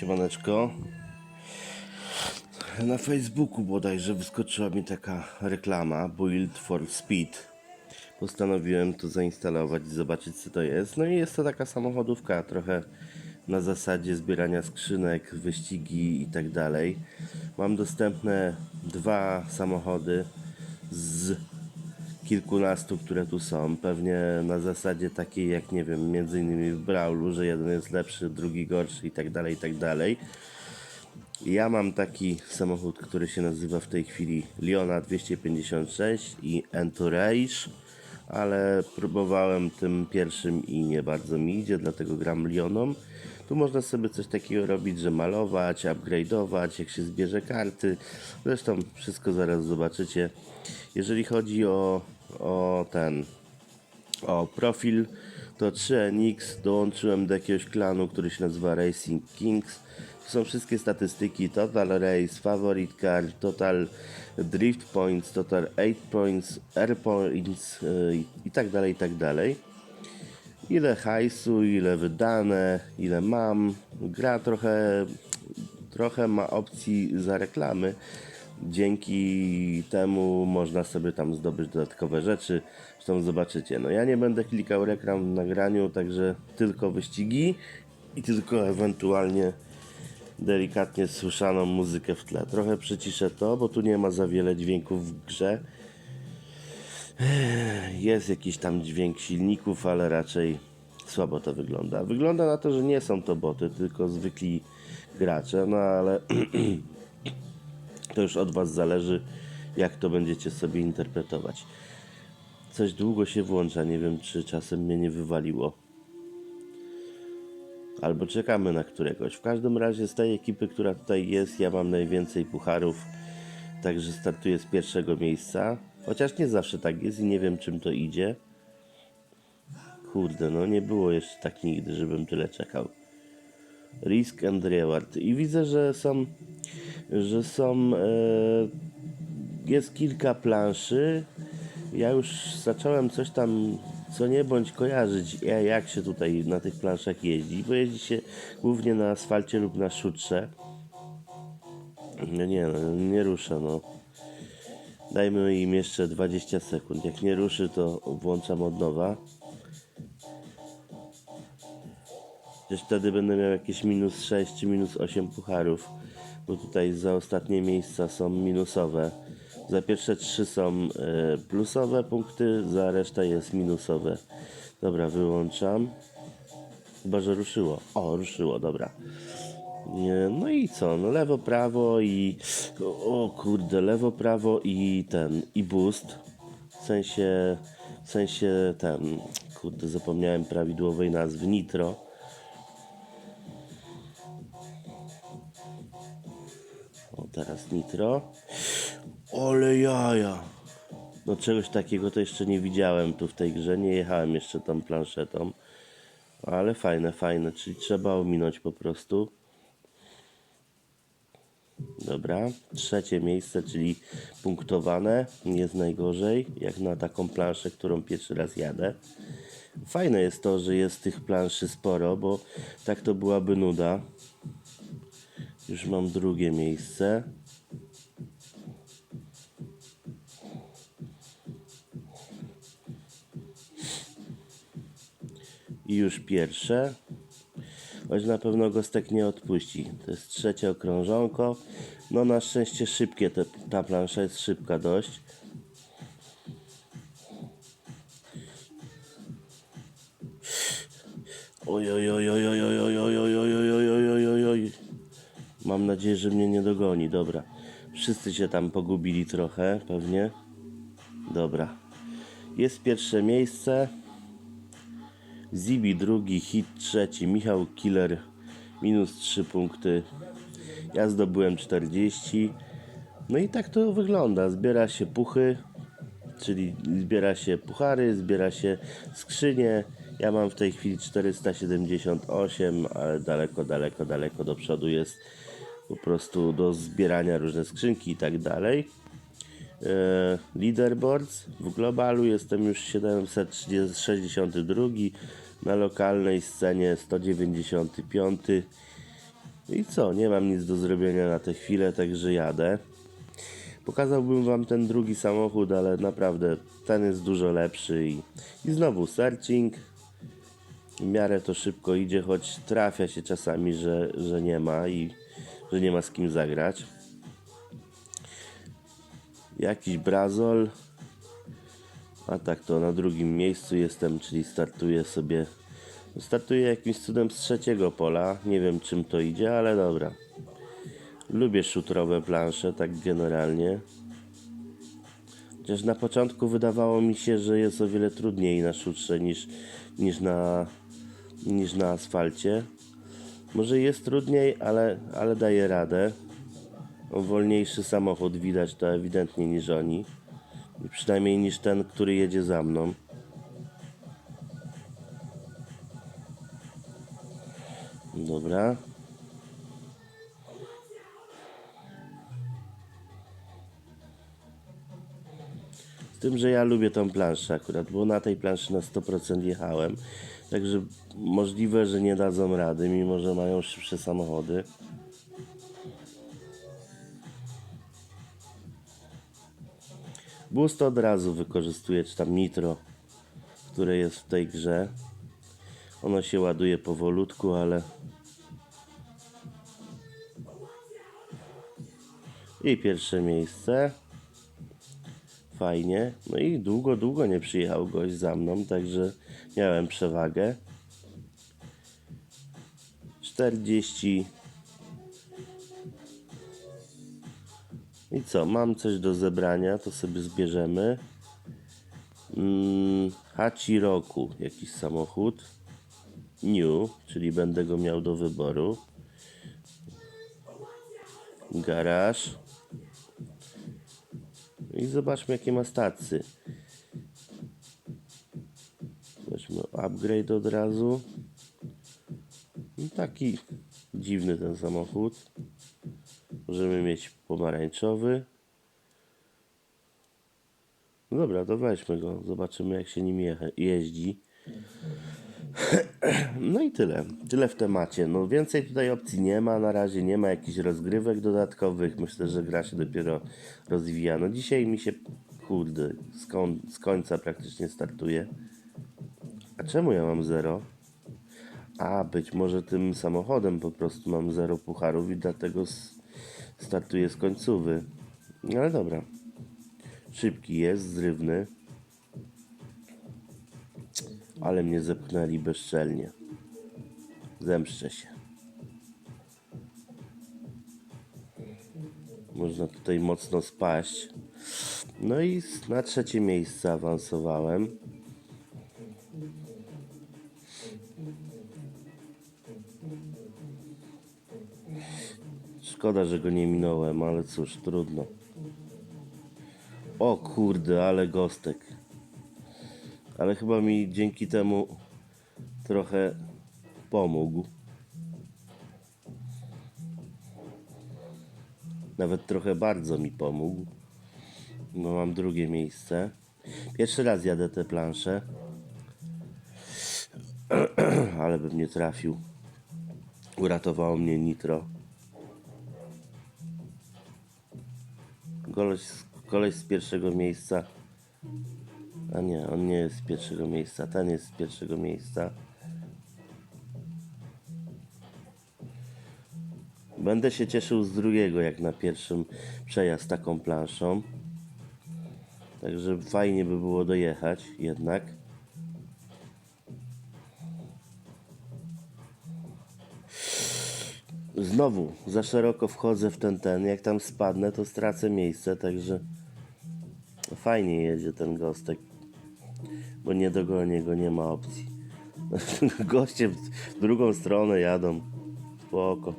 Siemaneczko. Na Facebooku bodajże wyskoczyła mi taka reklama Build for Speed. Postanowiłem to zainstalować i zobaczyć co to jest. No i jest to taka samochodówka trochę na zasadzie zbierania skrzynek, wyścigi i tak dalej. Mam dostępne dwa samochody z kilkunastu, które tu są. Pewnie na zasadzie takiej jak nie wiem, między innymi w Brawlu, że jeden jest lepszy, drugi gorszy i tak dalej, i tak dalej. Ja mam taki samochód, który się nazywa w tej chwili Liona 256 i Entourage, ale próbowałem tym pierwszym i nie bardzo mi idzie, dlatego gram Lioną. Tu można sobie coś takiego robić, że malować, upgrade'ować, jak się zbierze karty. Zresztą wszystko zaraz zobaczycie. Jeżeli chodzi o, o ten, o profil, to 3NX dołączyłem do jakiegoś klanu, który się nazywa Racing Kings. Tu są wszystkie statystyki, total race, favorite car, total drift points, total 8 points, air points yy, i tak dalej, i tak dalej. Ile hajsu, ile wydane, ile mam. Gra trochę, trochę ma opcji za reklamy. Dzięki temu można sobie tam zdobyć dodatkowe rzeczy. Zresztą zobaczycie. No ja nie będę klikał reklam w nagraniu, także tylko wyścigi i tylko ewentualnie delikatnie słyszaną muzykę w tle. Trochę przyciszę to, bo tu nie ma za wiele dźwięków w grze. Jest jakiś tam dźwięk silników, ale raczej słabo to wygląda. Wygląda na to, że nie są to boty, tylko zwykli gracze, no ale to już od Was zależy, jak to będziecie sobie interpretować. Coś długo się włącza, nie wiem, czy czasem mnie nie wywaliło. Albo czekamy na któregoś. W każdym razie z tej ekipy, która tutaj jest, ja mam najwięcej pucharów, także startuję z pierwszego miejsca. Chociaż nie zawsze tak jest i nie wiem czym to idzie. Kurde, no nie było jeszcze tak nigdy, żebym tyle czekał. Risk and reward. I widzę, że są, że są, e, jest kilka planszy. Ja już zacząłem coś tam, co nie bądź kojarzyć, ja- jak się tutaj na tych planszach jeździ, bo jeździ się głównie na asfalcie lub na szutrze. No nie, no, nie ruszę, no. Dajmy im jeszcze 20 sekund. Jak nie ruszy, to włączam od nowa. Przecież wtedy będę miał jakieś minus 6 czy minus 8 pucharów. Bo tutaj za ostatnie miejsca są minusowe. Za pierwsze trzy są e, plusowe punkty, za resztę jest minusowe. Dobra, wyłączam. Chyba, że ruszyło. O, ruszyło, dobra. No i co? No lewo, prawo i. O kurde, lewo, prawo i ten. I boost. W sensie. W sensie ten. Kurde, zapomniałem prawidłowej nazwy. Nitro. Teraz nitro. Ole jaja. No czegoś takiego to jeszcze nie widziałem tu w tej grze. Nie jechałem jeszcze tą planszetą. Ale fajne, fajne. Czyli trzeba ominąć po prostu. Dobra, trzecie miejsce, czyli punktowane, nie jest najgorzej, jak na taką planszę, którą pierwszy raz jadę. Fajne jest to, że jest tych planszy sporo, bo tak to byłaby nuda. Już mam drugie miejsce. I już pierwsze. Choć na pewno Gostek nie odpuści. To jest trzecie okrążonko. No na szczęście szybkie. Te, ta plansza jest szybka dość. Oj, oj, oj, oj, oj, oj. Mam nadzieję, że mnie nie dogoni. Dobra. Wszyscy się tam pogubili trochę, pewnie. Dobra. Jest pierwsze miejsce. Zibi drugi, hit trzeci, Michał Killer minus 3 punkty. Ja zdobyłem 40. No i tak to wygląda. Zbiera się puchy, czyli zbiera się puchary, zbiera się skrzynie. Ja mam w tej chwili 478, ale daleko, daleko, daleko do przodu jest po prostu do zbierania różne skrzynki i tak dalej. E, leaderboards. W globalu jestem już 762, na lokalnej scenie 195. I co, nie mam nic do zrobienia na tę chwilę, także jadę. Pokazałbym wam ten drugi samochód, ale naprawdę ten jest dużo lepszy i, i znowu searching. W miarę to szybko idzie, choć trafia się czasami, że, że nie ma i że nie ma z kim zagrać. Jakiś brazol. A tak to na drugim miejscu jestem, czyli startuję sobie. Startuję jakimś cudem z trzeciego pola. Nie wiem czym to idzie, ale dobra. Lubię szutrowe plansze, tak generalnie. Chociaż na początku wydawało mi się, że jest o wiele trudniej na szutrze niż, niż, na, niż na asfalcie. Może jest trudniej, ale, ale daje radę. Wolniejszy samochód widać to ewidentnie niż oni. Przynajmniej niż ten, który jedzie za mną. Dobra. Z tym, że ja lubię tą planszę akurat, bo na tej planszy na 100% jechałem. Także możliwe, że nie dadzą rady, mimo że mają szybsze samochody. Boost od razu wykorzystuje, czy tam nitro, które jest w tej grze. Ono się ładuje powolutku, ale... I pierwsze miejsce. Fajnie. No i długo, długo nie przyjechał gość za mną, także miałem przewagę. 40 I co, mam coś do zebrania, to sobie zbierzemy. Mm, Hachiroku, jakiś samochód. New, czyli będę go miał do wyboru. Garaż. I zobaczmy jakie ma stacje. Weźmy upgrade od razu. Taki dziwny ten samochód. Możemy mieć pomarańczowy. Dobra, to weźmy go. Zobaczymy jak się nim jeche- jeździ. No i tyle. Tyle w temacie. No więcej tutaj opcji nie ma. Na razie nie ma jakichś rozgrywek dodatkowych. Myślę, że gra się dopiero rozwija. No dzisiaj mi się kurde z, koń, z końca praktycznie startuje. A czemu ja mam zero? A, być może tym samochodem po prostu mam zero pucharów i dlatego startuję z końcówy. No ale dobra. Szybki jest, zrywny. Ale mnie zepchnęli bezczelnie. Zemszczę się. Można tutaj mocno spaść. No i na trzecie miejsce awansowałem. Szkoda, że go nie minąłem, ale cóż, trudno. O kurde, ale gostek. Ale chyba mi dzięki temu trochę pomógł. Nawet trochę bardzo mi pomógł. Bo mam drugie miejsce. Pierwszy raz jadę tę planszę. Ale bym nie trafił. Uratowało mnie nitro. Koleś, koleś z pierwszego miejsca. A nie, on nie jest z pierwszego miejsca. Ten jest z pierwszego miejsca. Będę się cieszył z drugiego, jak na pierwszym przejazd taką planszą. Także fajnie by było dojechać jednak. Znowu za szeroko wchodzę w ten ten. Jak tam spadnę, to stracę miejsce, także fajnie jedzie ten gostek. Bo nie dogonię go, nie ma opcji. Goście w drugą stronę jadą. Spoko.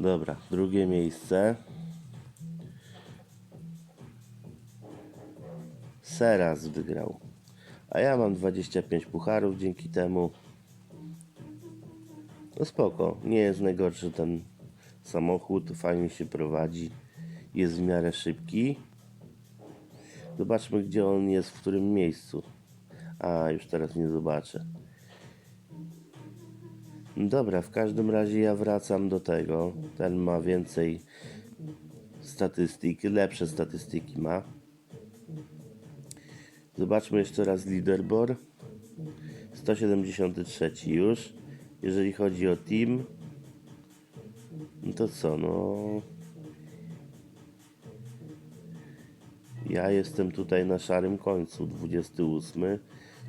Dobra, drugie miejsce. Seras wygrał. A ja mam 25 pucharów dzięki temu. No spoko, nie jest najgorszy ten samochód, fajnie się prowadzi, jest w miarę szybki. Zobaczmy gdzie on jest, w którym miejscu. A, już teraz nie zobaczę. Dobra, w każdym razie ja wracam do tego. Ten ma więcej statystyk, lepsze statystyki ma. Zobaczmy jeszcze raz leaderboard. 173 już. Jeżeli chodzi o team, no to co, no... Ja jestem tutaj na szarym końcu, 28.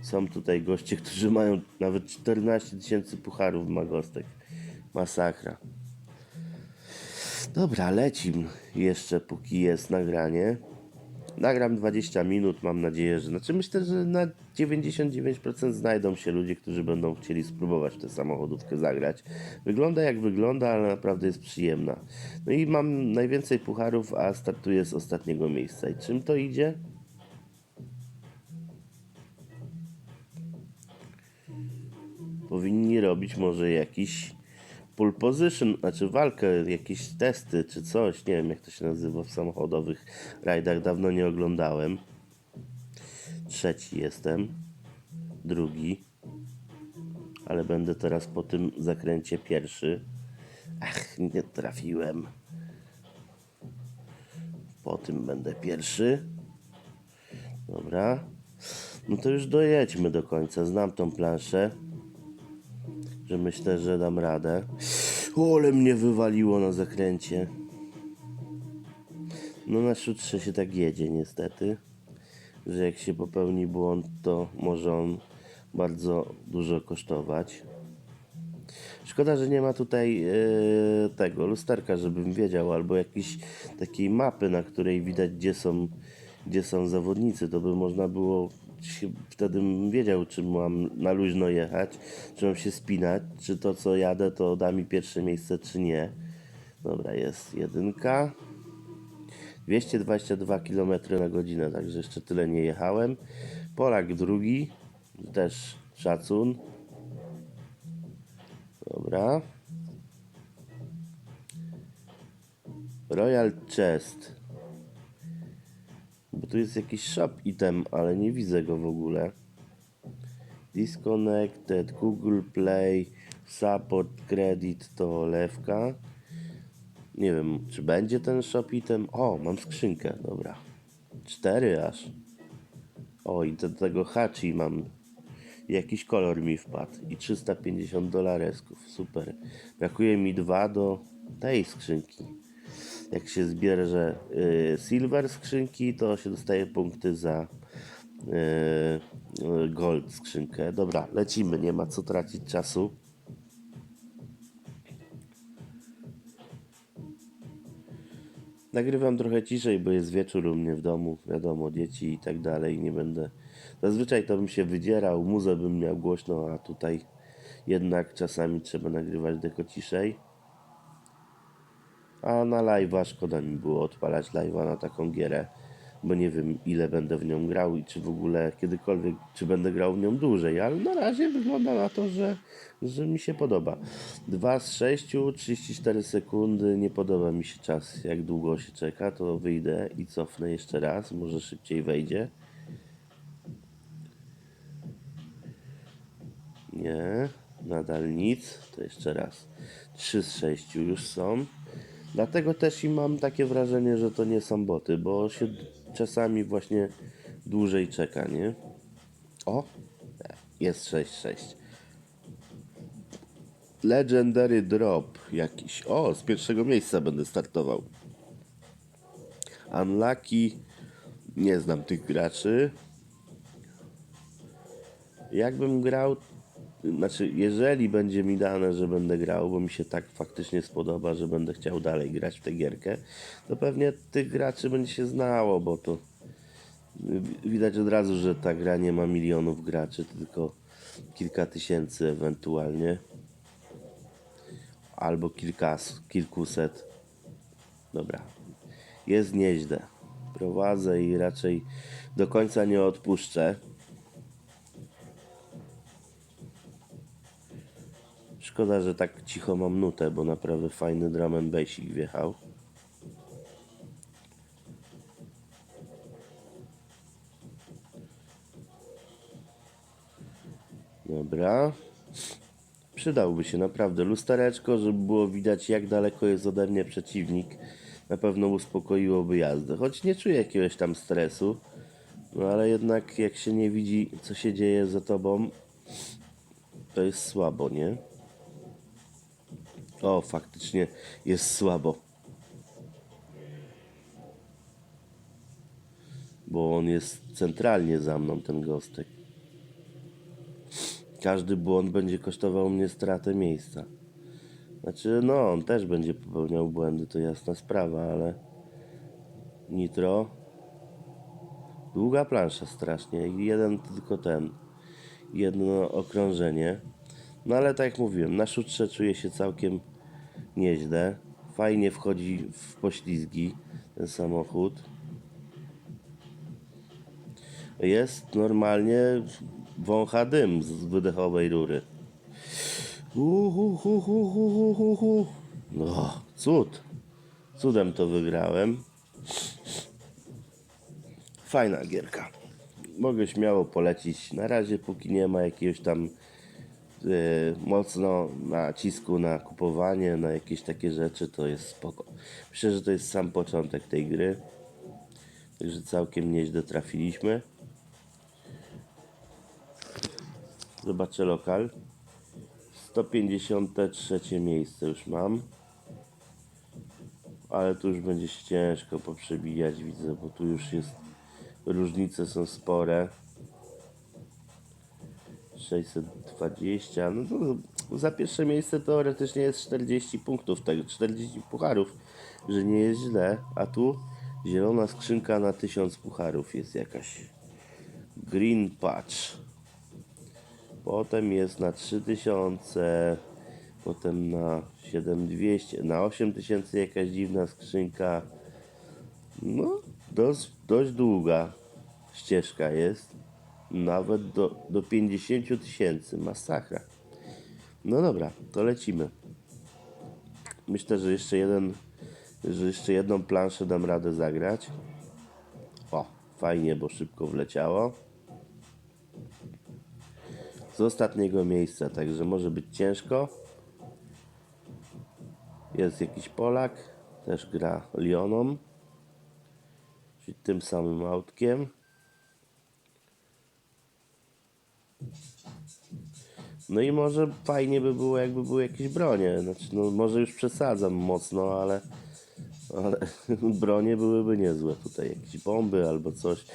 Są tutaj goście, którzy mają nawet 14 tysięcy pucharów magostek. Masakra. Dobra, lecim jeszcze, póki jest nagranie. Nagram 20 minut, mam nadzieję, że. Znaczy, myślę, że na 99% znajdą się ludzie, którzy będą chcieli spróbować tę samochodówkę zagrać. Wygląda jak wygląda, ale naprawdę jest przyjemna. No i mam najwięcej pucharów, a startuję z ostatniego miejsca. I czym to idzie? Powinni robić może jakiś pole position, znaczy walkę, jakieś testy czy coś. Nie wiem jak to się nazywa w samochodowych rajdach. Dawno nie oglądałem. Trzeci jestem. Drugi. Ale będę teraz po tym zakręcie pierwszy. Ach, nie trafiłem. Po tym będę pierwszy. Dobra. No to już dojedźmy do końca. Znam tą planszę że myślę, że dam radę. O, ale mnie wywaliło na zakręcie. No na szutrze się tak jedzie niestety, że jak się popełni błąd, to może on bardzo dużo kosztować. Szkoda, że nie ma tutaj e, tego lusterka, żebym wiedział, albo jakiejś takiej mapy, na której widać, gdzie są, gdzie są zawodnicy. To by można było wtedy bym wiedział, czy mam na luźno jechać, czy mam się spinać, czy to, co jadę, to da mi pierwsze miejsce, czy nie. Dobra, jest jedynka. 222 km na godzinę, także jeszcze tyle nie jechałem. Polak drugi, też szacun. Dobra. Royal Chest. Tu jest jakiś shop item, ale nie widzę go w ogóle. Disconnected, Google Play, Support, Credit to lewka. Nie wiem, czy będzie ten shop item. O, mam skrzynkę, dobra. Cztery aż. O, i do tego hachi mam. Jakiś kolor mi wpadł. I 350 dolaresków. Super. Brakuje mi dwa do tej skrzynki jak się zbierze y, silver skrzynki, to się dostaje punkty za y, gold skrzynkę. Dobra, lecimy, nie ma co tracić czasu. Nagrywam trochę ciszej, bo jest wieczór u mnie w domu, wiadomo, dzieci i tak dalej, nie będę... Zazwyczaj to bym się wydzierał, muzę bym miał głośno, a tutaj jednak czasami trzeba nagrywać deko ciszej. A na live'a szkoda mi było odpalać live'a na taką gierę, bo nie wiem ile będę w nią grał i czy w ogóle kiedykolwiek, czy będę grał w nią dłużej, ale na razie wygląda na to, że, że mi się podoba. 2 z 6, 34 sekundy, nie podoba mi się czas, jak długo się czeka, to wyjdę i cofnę jeszcze raz, może szybciej wejdzie. Nie, nadal nic, to jeszcze raz. 3 z 6 już są. Dlatego też i mam takie wrażenie, że to nie są boty, bo się czasami właśnie dłużej czeka, nie? O, jest 6-6. Legendary Drop jakiś. O, z pierwszego miejsca będę startował. Unlucky. Nie znam tych graczy. Jakbym grał, znaczy, jeżeli będzie mi dane, że będę grał, bo mi się tak faktycznie spodoba, że będę chciał dalej grać w tę gierkę, to pewnie tych graczy będzie się znało, bo to widać od razu, że ta gra nie ma milionów graczy, tylko kilka tysięcy ewentualnie. Albo kilka, kilkuset. Dobra. Jest nieźle. Prowadzę i raczej do końca nie odpuszczę. Szkoda, że tak cicho mam nutę, bo naprawdę fajny drum and bassik wjechał. Dobra. Przydałby się naprawdę lustereczko, żeby było widać jak daleko jest ode mnie przeciwnik. Na pewno uspokoiłoby jazdę. Choć nie czuję jakiegoś tam stresu. No ale jednak jak się nie widzi co się dzieje za tobą, to jest słabo, nie? O, faktycznie jest słabo. Bo on jest centralnie za mną, ten gostek. Każdy błąd będzie kosztował mnie stratę miejsca. Znaczy, no, on też będzie popełniał błędy, to jasna sprawa, ale Nitro. Długa plansza strasznie. Jeden tylko ten. Jedno okrążenie. No ale tak jak mówiłem, na szutrze czuje się całkiem nieźle. Fajnie wchodzi w poślizgi ten samochód. Jest normalnie wącha dym z wydechowej rury. No, cud. Cudem to wygrałem. Fajna gierka. Mogę śmiało polecić. Na razie, póki nie ma jakiegoś tam mocno nacisku na kupowanie, na jakieś takie rzeczy, to jest spoko. Myślę, że to jest sam początek tej gry. Także całkiem nieźle trafiliśmy. Zobaczę lokal. 153 miejsce już mam. Ale tu już będzie się ciężko poprzebijać, widzę, bo tu już jest. Różnice są spore. 620. No to za pierwsze miejsce teoretycznie jest 40 punktów, tak, 40 pucharów, że nie jest źle. A tu zielona skrzynka na 1000 pucharów jest jakaś. Green Patch. Potem jest na 3000, potem na 7200, na 8000 jakaś dziwna skrzynka. No, dość, dość długa ścieżka jest. Nawet do, do 50 tysięcy. Masakra. No dobra, to lecimy. Myślę, że jeszcze jeden, że jeszcze jedną planszę dam radę zagrać. O, fajnie, bo szybko wleciało z ostatniego miejsca, także może być ciężko. Jest jakiś Polak, też gra Lioną, czyli tym samym autkiem. No i może fajnie by było, jakby były jakieś bronie. Znaczy, no może już przesadzam mocno, ale, ale bronie byłyby niezłe. Tutaj jakieś bomby albo coś.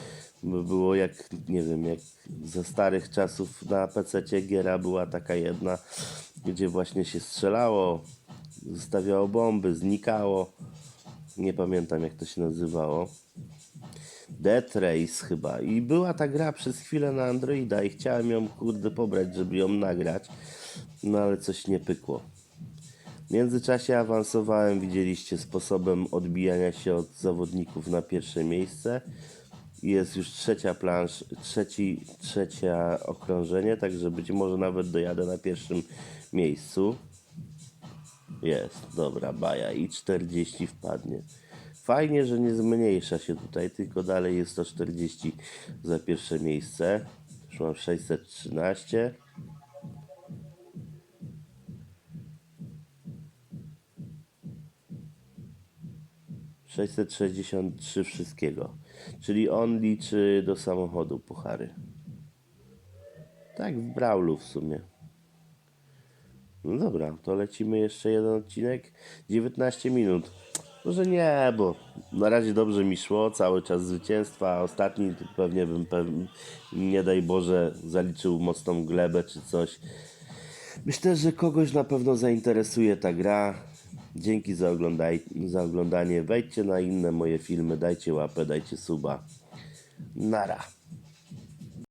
By było jak, nie wiem, jak ze starych czasów na PC giera była taka jedna, gdzie właśnie się strzelało, zostawiało bomby, znikało. Nie pamiętam jak to się nazywało. Death Race chyba. I była ta gra przez chwilę na Androida i chciałem ją kurde pobrać, żeby ją nagrać. No ale coś nie pykło. W międzyczasie awansowałem, widzieliście, sposobem odbijania się od zawodników na pierwsze miejsce. Jest już trzecia plansz, trzeci, trzecia okrążenie, także być może nawet dojadę na pierwszym miejscu. Jest, dobra, baja i 40 wpadnie. Fajnie, że nie zmniejsza się tutaj, tylko dalej jest to 40 za pierwsze miejsce. Już mam 613. Sześćset sześćdziesiąt trzy wszystkiego. Czyli on liczy do samochodu puchary. Tak w Brawlu w sumie. No dobra, to lecimy jeszcze jeden odcinek. 19 minut. Może nie, bo na razie dobrze mi szło, cały czas zwycięstwa, ostatni pewnie bym, pewnie, nie daj Boże, zaliczył mocną glebę czy coś. Myślę, że kogoś na pewno zainteresuje ta gra. Dzięki za, oglądaj, za oglądanie. Wejdźcie na inne moje filmy, dajcie łapę, dajcie suba. Nara.